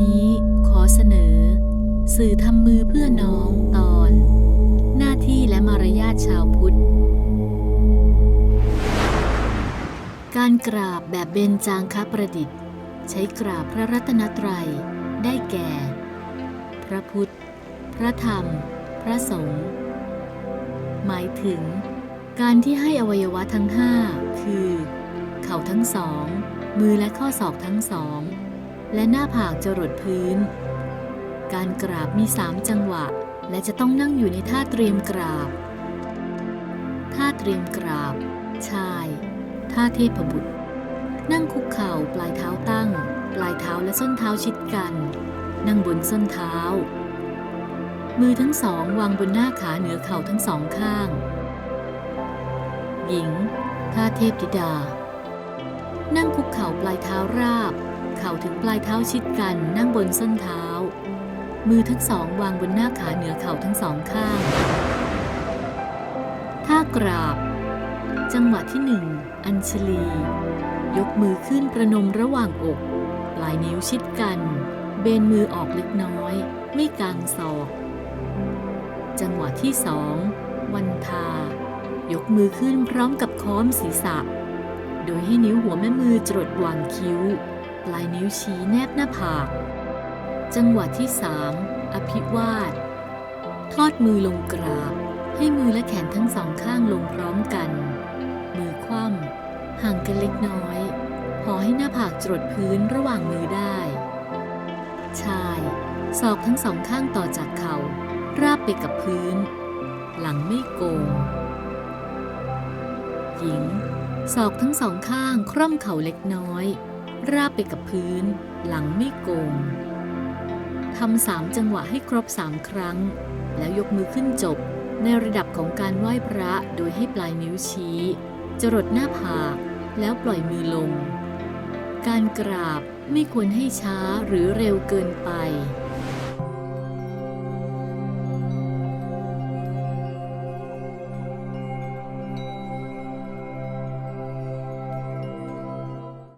นี้ขอเสนอ สื่อทำมือเพื่อน้องตอน หน้าที่และมารยาทชาวพุทธ การกราบแบบเบญจางคประดิษฐ์ ใช้กราบพระรัตนตรัย ได้แก่ พระพุทธ พระธรรม พระสงฆ์หมายถึง การที่ให้อวัยวะทั้งห้าคือ เข่าทั้งสอง มือและข้อศอกทั้งสอง และหน้าผากจรดพื้น การกราบมีสามจังหวะ และจะต้องนั่งอยู่ในท่าเตรียมกราบ ท่าเตรียมกราบ ชาย ท่าเทพบุตร นั่งคุกเข่าปลายเท้าตั้ง ปลายเท้าและส้นเท้าชิดกัน นั่งบนส้นเท้า มือทั้งสองวางบนหน้าขาเหนือเข่าทั้งสองข้าง หญิง ท่าเทพธิดา นั่งคุกเข่าปลายเท้าราบ เข่าถึงปลายเท้าชิดกันนั่งบนส้นเท้า มือทั้งสองวางบนหน้าขาเหนือเข่าทั้งสองข้าง ท่ากราบ จังหวะที่หนึ่งอัญชลี ยกมือขึ้นประนมระหว่างอก ปลายนิ้วชิดกัน เบนมือออกเล็กน้อย ไม่กางศอก จังหวะที่สองวันทายกมือขึ้นพร้อมกับค้อมศีรษะ โดยให้นิ้วหัวแม่มือจรดวางคิ้ว ปลายนิ้วชี้แนบหน้าผาก จังหวะที่สามอภิวาท ทอดมือลงกราบ ให้มือและแขนทั้งสองข้างลงพร้อมกัน มือคว่ำห่างกันเล็กน้อย พอให้หน้าผากจรดพื้นระหว่างมือได้ ชายศอกทั้งสองข้างต่อจากเข่าราบไปกับพื้น หลังไม่โกง หญิงศอกทั้งสองข้างคร่อมเข่าเล็กน้อย ราบไปกับพื้น หลังไม่โกงทำสามจังหวะให้ครบสามครั้ง แล้วยกมือขึ้นจบในระดับของการไหว้พระโดยให้ปลายนิ้วชี้ จรดหน้าผากแล้วปล่อยมือลง การกราบไม่ควรให้ช้าหรือเร็วเกินไป